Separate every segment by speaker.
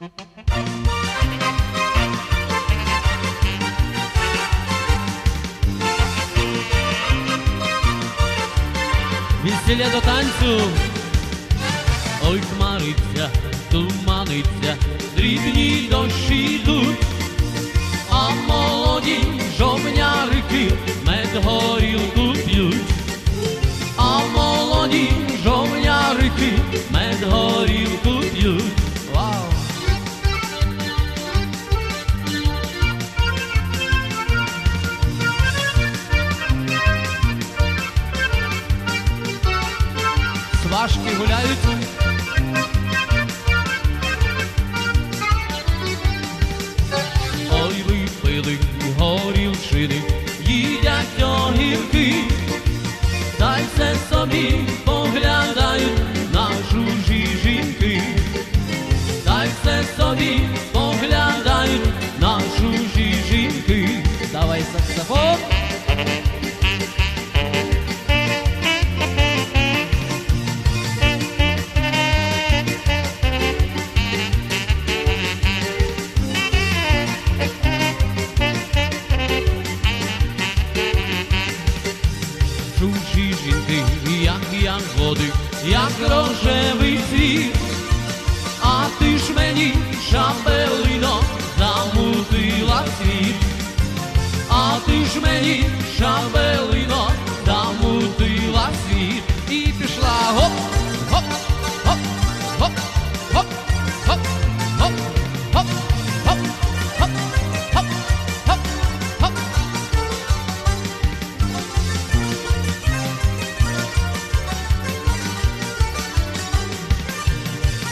Speaker 1: Весілля до танцю, ой хмариться, туманиться, дрібні дощі йдуть, а молоді жовнярики мед горілку п'ють, а молоді жовнярики мед горілку Oh. Гоп, гоп, гоп, гоп, гоп.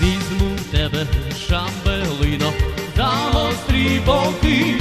Speaker 1: Візьму тебе, шамбелино, за гострі боки,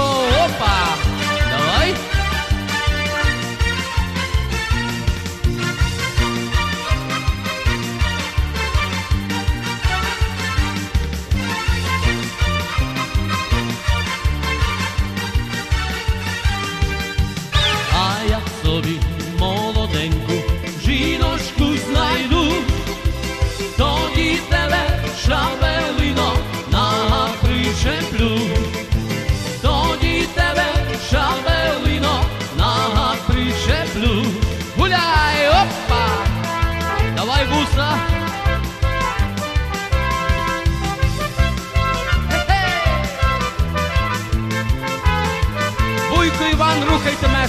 Speaker 1: Opa! Não.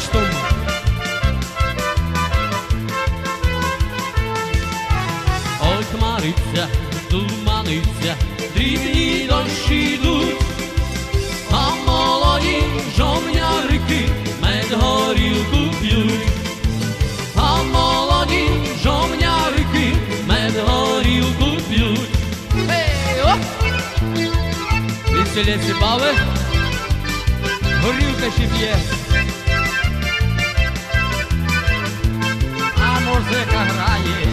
Speaker 1: Рухайте. Ой, хмариться, туманиться, дрібні дощі йдуть, а молоді жовнярики мед горілку п'ють, а молоді жовнярики мед горілку п'ють. Ей, оп! Веселіться бави, горілка ще п'є. Музика грає.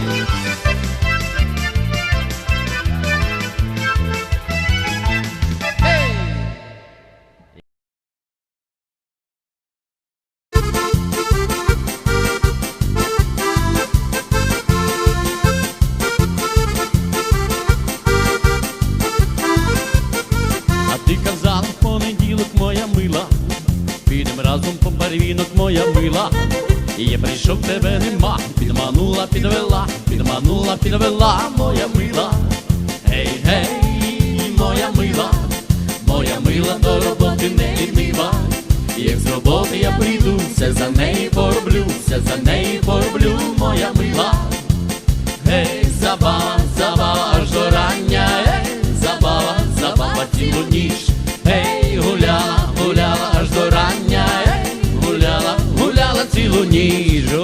Speaker 2: А ти казала в понеділок, моя мила, підем разом по барвінок, моя мила. І я прийшов, тебе нема, підманула, підвела, підманула, підвела, моя мила. Гей, гей, моя мила, моя мила до роботи не лінива. Як з роботи я прийду, все за неї пороблю, все за неї пороблю, моя мила. Гей, забава, забава аж до рання, ей, забава, забава цілу ніч. にいる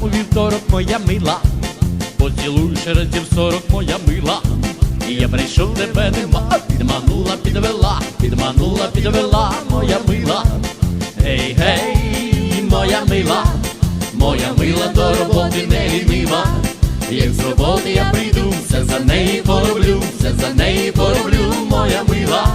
Speaker 2: у вівторок, моя мила, поцілуй ще разів сорок, моя мила. І я прийшов, тебе нема, підманула, підвела, підманула, підвела, моя мила. Гей, гей, моя мила, моя мила до роботи не лінива. Як з роботи я прийду, все за неї пороблю, все за неї пороблю, моя мила.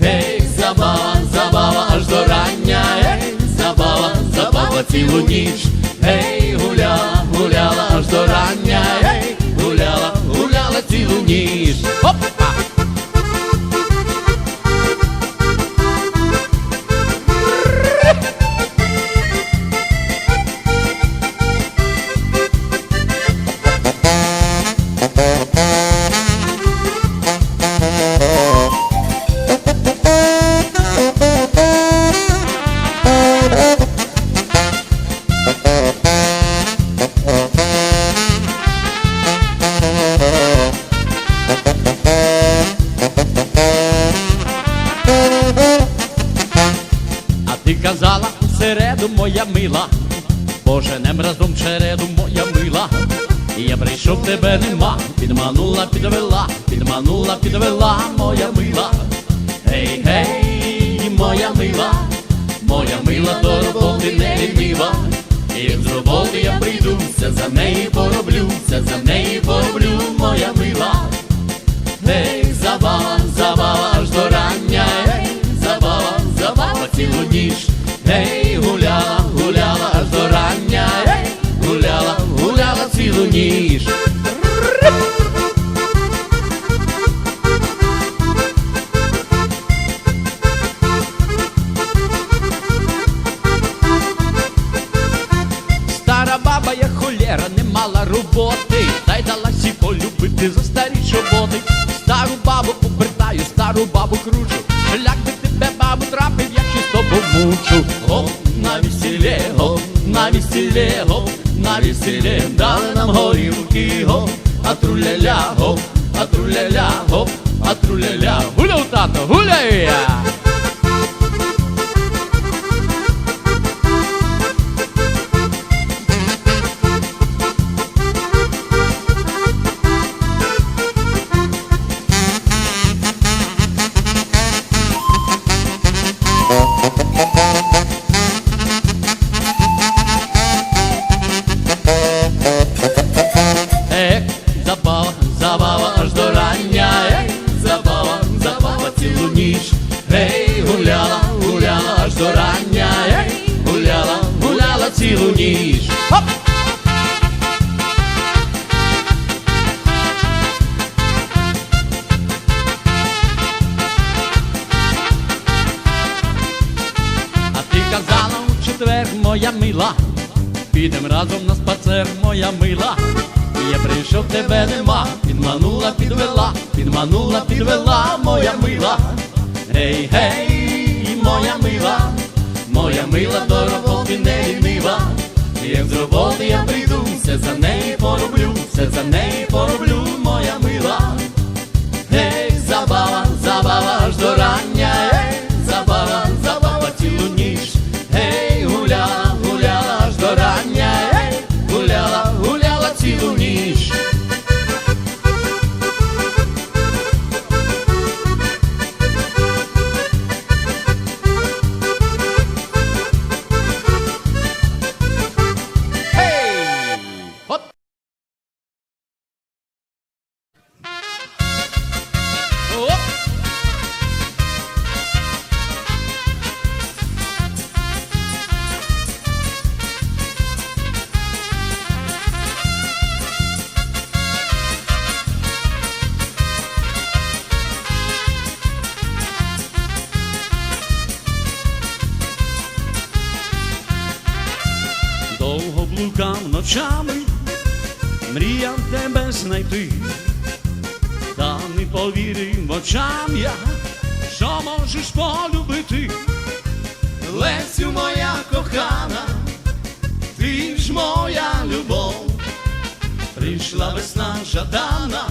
Speaker 2: Гей, забава, забава аж до рання, гей, забава, забава цілу ніч, гей, гуляла, гуляла аж до рання, ей, гуляла, гуляла цілу ніч. Ти казала середу, моя мила, Боженем разом череду, моя мила. І я прийшов, тебе нема, підманула, підвела, підманула, підвела, моя мила. Гей, гей, моя мила, моя мила до роботи не лінива. І з роботи я прийду, все за неї пороблю, все за неї пороблю, моя мила. Гей, забава, забава аж до рання, цілу ніч, гей, гуляла, гуляла аж до рання, гуляла, гуляла цілу ніч. Гоп, а труляля. Гуляв, тато, гуляй! Ех, до рання, гуляла, гуляла цілу ніч. Хоп! А ти казала у четвер, моя мила, підем разом на спацер, моя мила. Я прийшов, тебе нема, підманула, підвела, підманула, підвела, моя мила. Гей, гей, моя мила, моя мила до роботи не лінива. Як з роботи я прийду, все за неї пороблю, все за неї знайти, та не повірив очам я, що можеш полюбити. Лесю моя кохана, ти ж моя любов, прийшла весна жадана,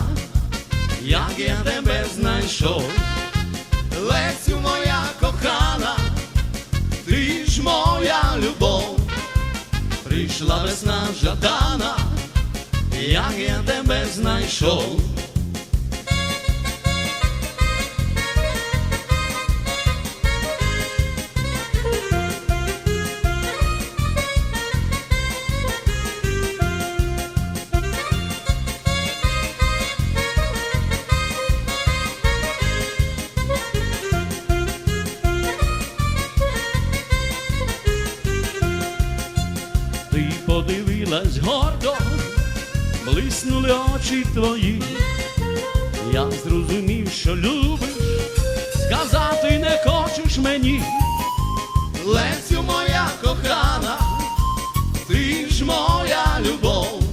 Speaker 2: як я тебе знайшов. Лесю моя кохана, ти ж моя любов, прийшла весна жадана, як я тебе знайшов. Подивилась гордо блиснули очі твої. Я зрозумів, що любиш, сказати не хочеш мені. Лесю моя кохана, ти ж моя любов,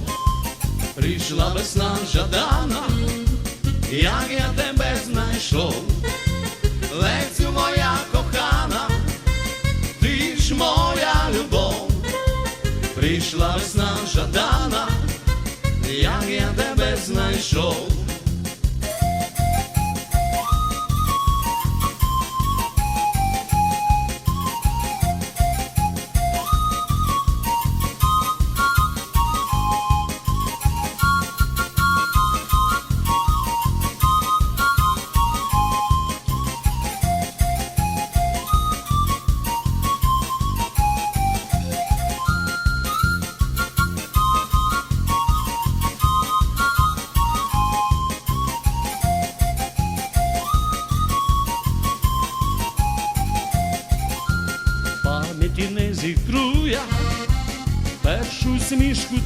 Speaker 2: прийшла весна жадана, як я тебе знайшов. Тебе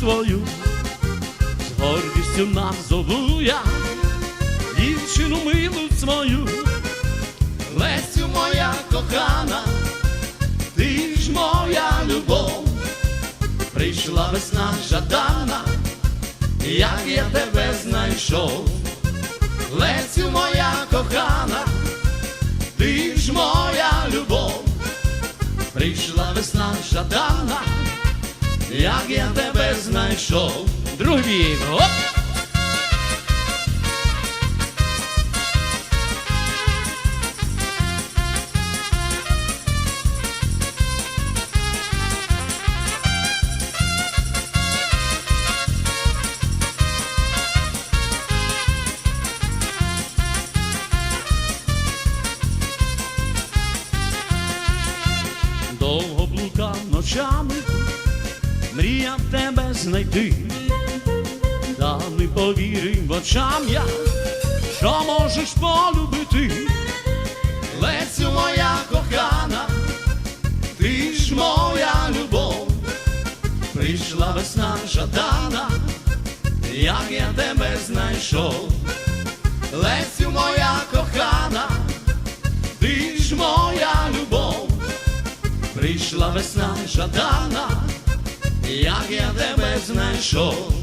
Speaker 2: твою, з гордістю назову я дівчину милу свою, Лесю моя кохана, ти ж моя любов, прийшла весна жадана, як я тебе знайшов, Лесю моя кохана, ти ж моя любов. Прийшла весна жадана, як я тебе знайшов. Другий бік, довго блукав ночами, тебе знайти, та не повірив очам я, що можеш полюбити. Лесю моя кохана, ти ж моя любов, прийшла весна жадана, як я тебе знайшов. Лесю моя кохана, ти ж моя любов прийшла весна жадана, як я тебе знайшов.